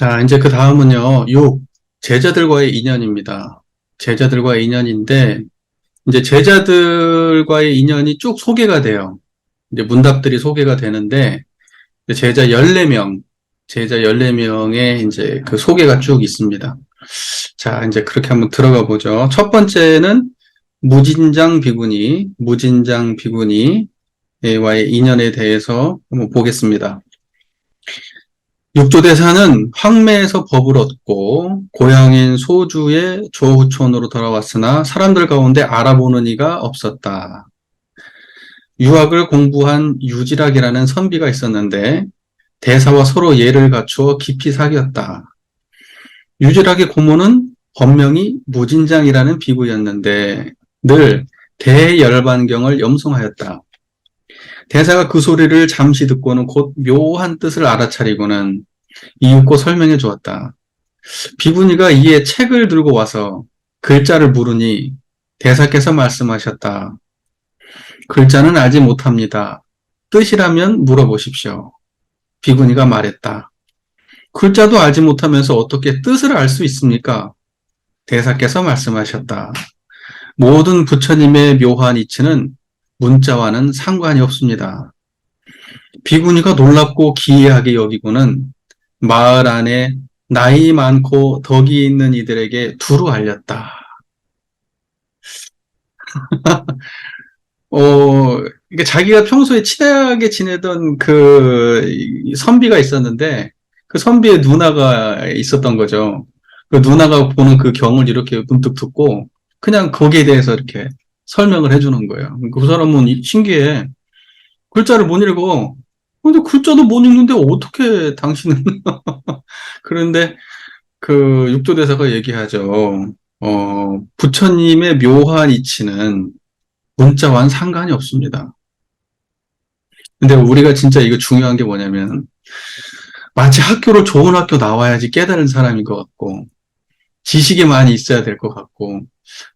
자, 이제 그 다음은요, 6. 제자들과의 인연입니다. 제자들과의 인연인데, 이제 제자들과의 인연이 쭉 소개가 돼요. 이제 문답들이 소개가 되는데, 제자 14명, 제자 14명의 이제 그 소개가 쭉 있습니다. 자, 이제 그렇게 한번 들어가 보죠. 첫 번째는 무진장 비구니, 무진장 비구니와의 인연에 대해서 한번 보겠습니다. 육조대사는 황매에서 법을 얻고 고향인 소주의 조후촌으로 돌아왔으나 사람들 가운데 알아보는 이가 없었다. 유학을 공부한 유지락이라는 선비가 있었는데 대사와 서로 예를 갖추어 깊이 사귀었다. 유지락의 고모는 본명이 무진장이라는 비구였는데 늘 대열반경을 염송하였다. 대사가 그 소리를 잠시 듣고는 곧 묘한 뜻을 알아차리고는 이윽고 설명해 주었다. 비구니가 이에 책을 들고 와서 글자를 물으니 대사께서 말씀하셨다. 글자는 알지 못합니다. 뜻이라면 물어보십시오. 비구니가 말했다. 글자도 알지 못하면서 어떻게 뜻을 알 수 있습니까? 대사께서 말씀하셨다. 모든 부처님의 묘한 이치는 문자와는 상관이 없습니다. 비구니가 놀랍고 기이하게 여기고는 마을 안에 나이 많고 덕이 있는 이들에게 두루 알렸다. 어, 이게 자기가 평소에 친하게 지내던 그 선비가 있었는데 그 선비의 누나가 있었던 거죠. 그 누나가 보는 그 경을 이렇게 문득 듣고 그냥 거기에 대해서 이렇게 설명을 해주는 거예요. 그 사람은 신기해. 글자를 못 읽어. 근데 글자도 못 읽는데 어떻게 당신은 그런데 그 육조대사가 얘기하죠. 어, 부처님의 묘한 이치는 문자와는 상관이 없습니다. 근데 우리가 진짜 이거 중요한 게 뭐냐면 마치 학교를 좋은 학교 나와야지 깨달은 사람인 것 같고 지식이 많이 있어야 될 것 같고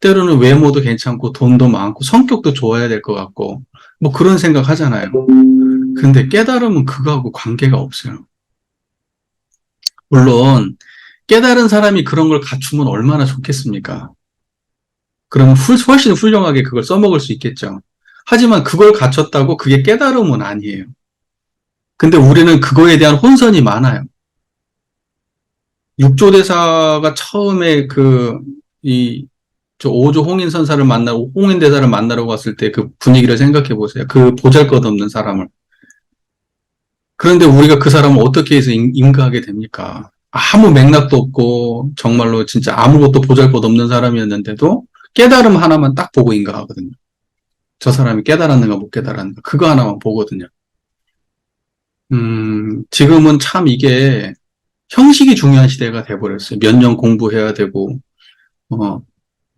때로는 외모도 괜찮고 돈도 많고 성격도 좋아야 될 것 같고 뭐 그런 생각 하잖아요. 근데 깨달음은 그거하고 관계가 없어요. 물론 깨달은 사람이 그런 걸 갖추면 얼마나 좋겠습니까? 그러면 훨씬 훌륭하게 그걸 써먹을 수 있겠죠. 하지만 그걸 갖췄다고 그게 깨달음은 아니에요. 근데 우리는 그거에 대한 혼선이 많아요. 육조대사가 처음에 그, 이, 저 오조 홍인 선사를 만나고 홍인 대사를 만나러 갔을 때 그 분위기를 생각해 보세요. 그 보잘 것 없는 사람을. 그런데 우리가 그 사람을 어떻게 해서 인가하게 됩니까? 아무 맥락도 없고 정말로 진짜 아무것도 보잘 것 없는 사람이었는데도 깨달음 하나만 딱 보고 인가하거든요. 저 사람이 깨달았는가 못 깨달았는가 그거 하나만 보거든요. 음, 지금은 참 이게 형식이 중요한 시대가 돼버렸어요. 몇 년 공부해야 되고, 어,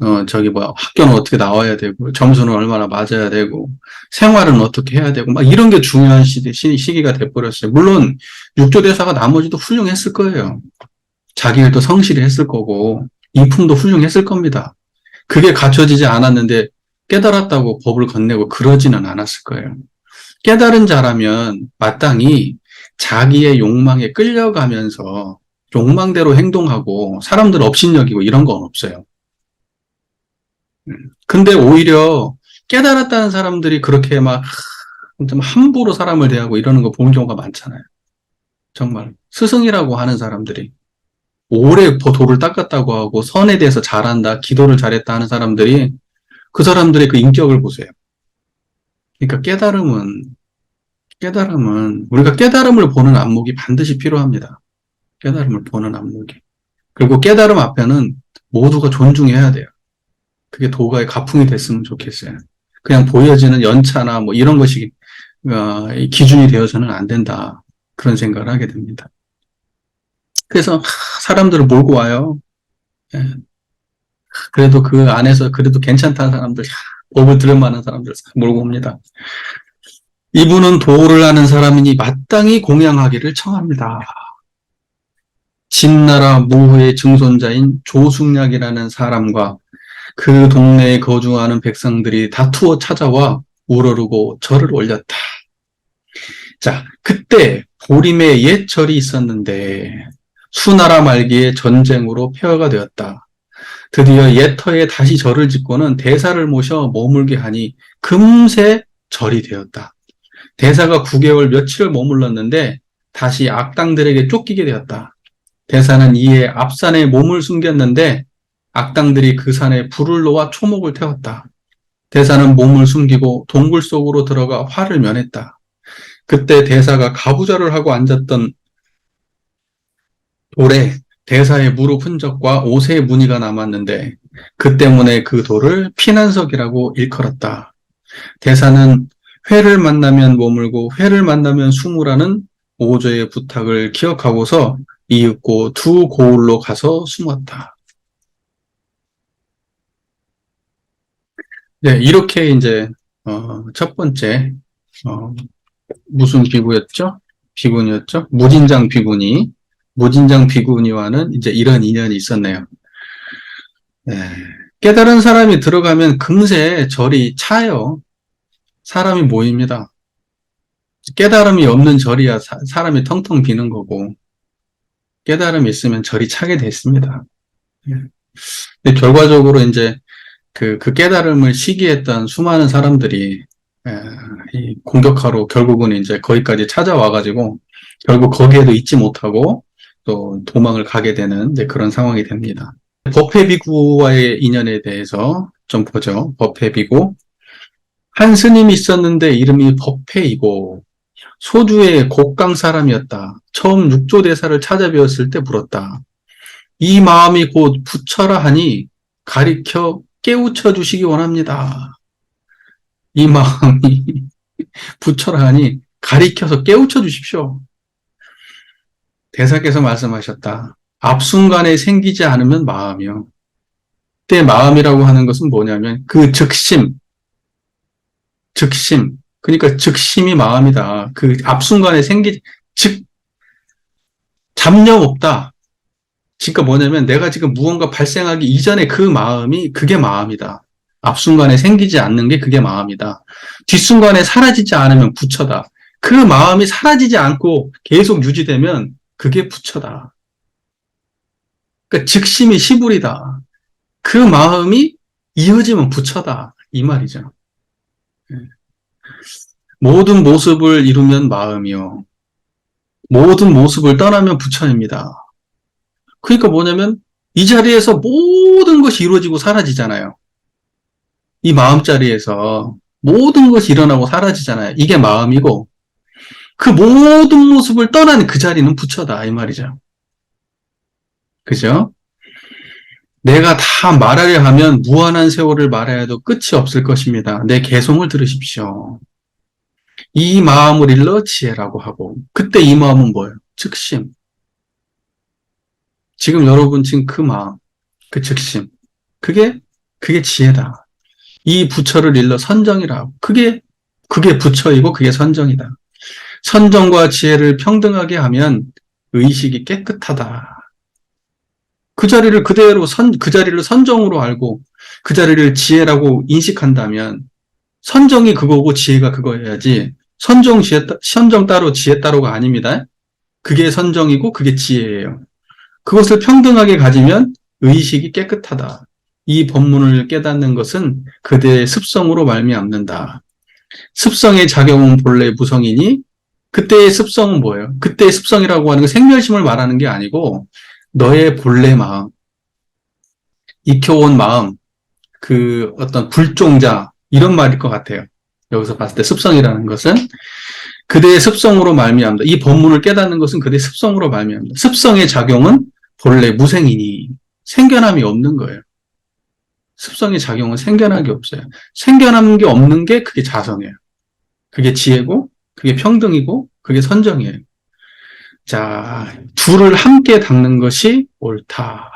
어, 저기 뭐 학교는 어떻게 나와야 되고, 점수는 얼마나 맞아야 되고, 생활은 어떻게 해야 되고, 막 이런 게 중요한 시대, 시, 시기가 돼버렸어요. 물론, 육조 대사가 나머지도 훌륭했을 거예요. 자기 일도 성실히 했을 거고, 인품도 훌륭했을 겁니다. 그게 갖춰지지 않았는데, 깨달았다고 법을 건네고 그러지는 않았을 거예요. 깨달은 자라면 마땅히 자기의 욕망에 끌려가면서 욕망대로 행동하고 사람들 업신여기고 이런 건 없어요. 음, 근데 오히려 깨달았다는 사람들이 그렇게 막 좀 함부로 사람을 대하고 이러는 거본 경우가 많잖아요. 정말 스승이라고 하는 사람들이 오래 도를 닦았다고 하고 선에 대해서 잘한다, 기도를 잘했다 하는 사람들이 그 사람들의 그 인격을 보세요. 그러니까 깨달음은 깨달음은 우리가 깨달음을 보는 안목이 반드시 필요합니다. 깨달음을 보는 안목이. 그리고 깨달음 앞에는 모두가 존중해야 돼요. 그게 도가의 가풍이 됐으면 좋겠어요. 그냥 보여지는 연차나 뭐 이런 것이 어, 기준이 되어서는 안 된다. 그런 생각을 하게 됩니다. 그래서 사람들을 몰고 와요. 예. 그래도 그 안에서 그래도 괜찮다는 사람들, 법을 들을 만한 사람들 몰고 옵니다. 이분은 도를 하는 사람이니 마땅히 공양하기를 청합니다. 진나라 무후의 증손자인 조숙약이라는 사람과 그 동네에 거주하는 백성들이 다투어 찾아와 우러르고 절을 올렸다. 자, 그때 보림의 옛 절이 있었는데 수나라 말기에 전쟁으로 폐허가 되었다. 드디어 옛터에 다시 절을 짓고는 대사를 모셔 머물게 하니 금세 절이 되었다. 대사가 9개월 며칠을 머물렀는데 다시 악당들에게 쫓기게 되었다. 대사는 이에 앞산에 몸을 숨겼는데 악당들이 그 산에 불을 놓아 초목을 태웠다. 대사는 몸을 숨기고 동굴 속으로 들어가 화를 면했다. 그때 대사가 가부좌를 하고 앉았던 돌에 대사의 무릎 흔적과 옷의 무늬가 남았는데 그 때문에 그 돌을 피난석이라고 일컬었다. 대사는 회를 만나면 머물고 회를 만나면 숨으라는 오조의 부탁을 기억하고서 이윽고 두 고을로 가서 숨었다. 네, 이렇게 이제 어, 첫 번째 어, 무슨 비구였죠? 비군이었죠? 무진장 비군이 무진장 비군이와는 이제 이런 인연이 있었네요. 네, 깨달은 사람이 들어가면 금세 절이 차요. 사람이 모입니다. 깨달음이 없는 절이야 사, 사람이 텅텅 비는 거고 깨달음이 있으면 절이 차게 됐습니다. 근데 결과적으로 이제 그, 그 깨달음을 시기했던 수많은 사람들이 에, 이 공격하러 결국은 이제 거기까지 찾아와가지고 결국 거기에도 있지 못하고 또 도망을 가게 되는 이제 그런 상황이 됩니다. 법회비구와의 인연에 대해서 좀 보죠. 법회비구. 한 스님이 있었는데 이름이 법회이고 소주의 곡강 사람이었다. 처음 육조 대사를 찾아뵈었을 때 물었다. 이 마음이 곧 부처라 하니 가리켜 깨우쳐 주시기 원합니다. 이 마음이 부처라 하니 가리켜서 깨우쳐 주십시오. 대사께서 말씀하셨다. 앞순간에 생기지 않으면 마음이요. 그때 마음이라고 하는 것은 뭐냐면 그 즉심, 즉심, 그러니까 즉심이 마음이다. 그 앞순간에 생기, 즉, 잡념 없다. 그러니까 뭐냐면 내가 지금 무언가 발생하기 이전에 그 마음이 그게 마음이다. 앞순간에 생기지 않는 게 그게 마음이다. 뒷순간에 사라지지 않으면 부처다. 그 마음이 사라지지 않고 계속 유지되면 그게 부처다. 그러니까 즉심이 시불이다. 그 마음이 이어지면 부처다. 이 말이죠. 예. 모든 모습을 이루면 마음이요. 모든 모습을 떠나면 부처입니다. 그러니까 뭐냐면 이 자리에서 모든 것이 이루어지고 사라지잖아요. 이 마음 자리에서 모든 것이 일어나고 사라지잖아요. 이게 마음이고 그 모든 모습을 떠난 그 자리는 부처다 이 말이죠. 그죠? 내가 다 말하려 하면 무한한 세월을 말해도 끝이 없을 것입니다. 내 개성을 들으십시오. 이 마음을 일러 지혜라고 하고 그때 이 마음은 뭐예요? 즉심. 지금 여러분 지금 그 마음, 그 즉심. 그게 그게 지혜다. 이 부처를 일러 선정이라고. 그게 그게 부처이고 그게 선정이다. 선정과 지혜를 평등하게 하면 의식이 깨끗하다. 그 자리를 그대로 선, 그 자리를 선정으로 알고 그 자리를 지혜라고 인식한다면 선정이 그거고 지혜가 그거여야지 선정 지혜, 선정 따로 지혜 따로가 아닙니다. 그게 선정이고 그게 지혜예요. 그것을 평등하게 가지면 의식이 깨끗하다. 이 법문을 깨닫는 것은 그대의 습성으로 말미암는다. 습성의 작용은 본래 무성이니 그때의 습성은 뭐예요? 그때의 습성이라고 하는 건 생멸심을 말하는 게 아니고 너의 본래 마음, 익혀온 마음, 그 어떤 불종자 이런 말일 것 같아요. 여기서 봤을 때 습성이라는 것은 그대의 습성으로 말미암다. 이 법문을 깨닫는 것은 그대의 습성으로 말미암다. 습성의 작용은 본래 무생이니 생겨남이 없는 거예요. 습성의 작용은 생겨남이 없어요. 생겨나는 게 없는 게 그게 자성이에요. 그게 지혜고 그게 평등이고 그게 선정이에요. 자, 둘을 함께 닦는 것이 옳다.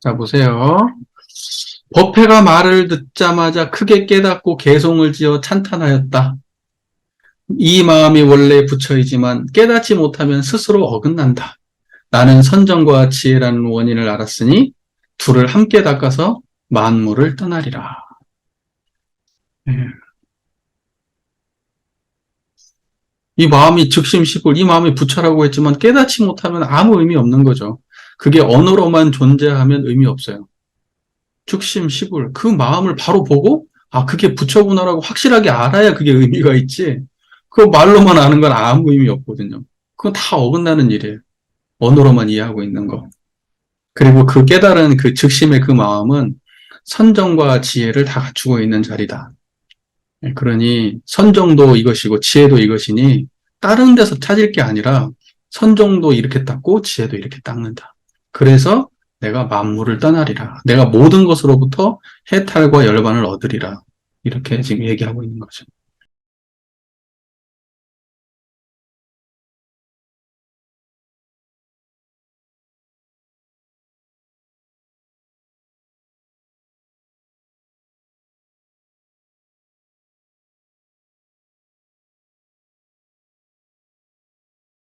자, 보세요. 법회가 말을 듣자마자 크게 깨닫고 개송을 지어 찬탄하였다. 이 마음이 원래 부처이지만 깨닫지 못하면 스스로 어긋난다. 나는 선정과 지혜라는 원인을 알았으니 둘을 함께 닦아서 만물을 떠나리라. 네. 이 마음이 즉심시불, 이 마음이 부처라고 했지만 깨닫지 못하면 아무 의미 없는 거죠. 그게 언어로만 존재하면 의미 없어요. 즉심시불, 그 마음을 바로 보고, 아, 그게 부처구나라고 확실하게 알아야 그게 의미가 있지. 그 말로만 아는 건 아무 의미 없거든요. 그건 다 어긋나는 일이에요. 언어로만 이해하고 있는 거. 그리고 그 깨달은 그 즉심의 그 마음은 선정과 지혜를 다 갖추고 있는 자리다. 예, 그러니 선정도 이것이고 지혜도 이것이니 다른 데서 찾을 게 아니라 선정도 이렇게 닦고 지혜도 이렇게 닦는다. 그래서 내가 만물을 떠나리라. 내가 모든 것으로부터 해탈과 열반을 얻으리라. 이렇게 지금 얘기하고 있는 거죠.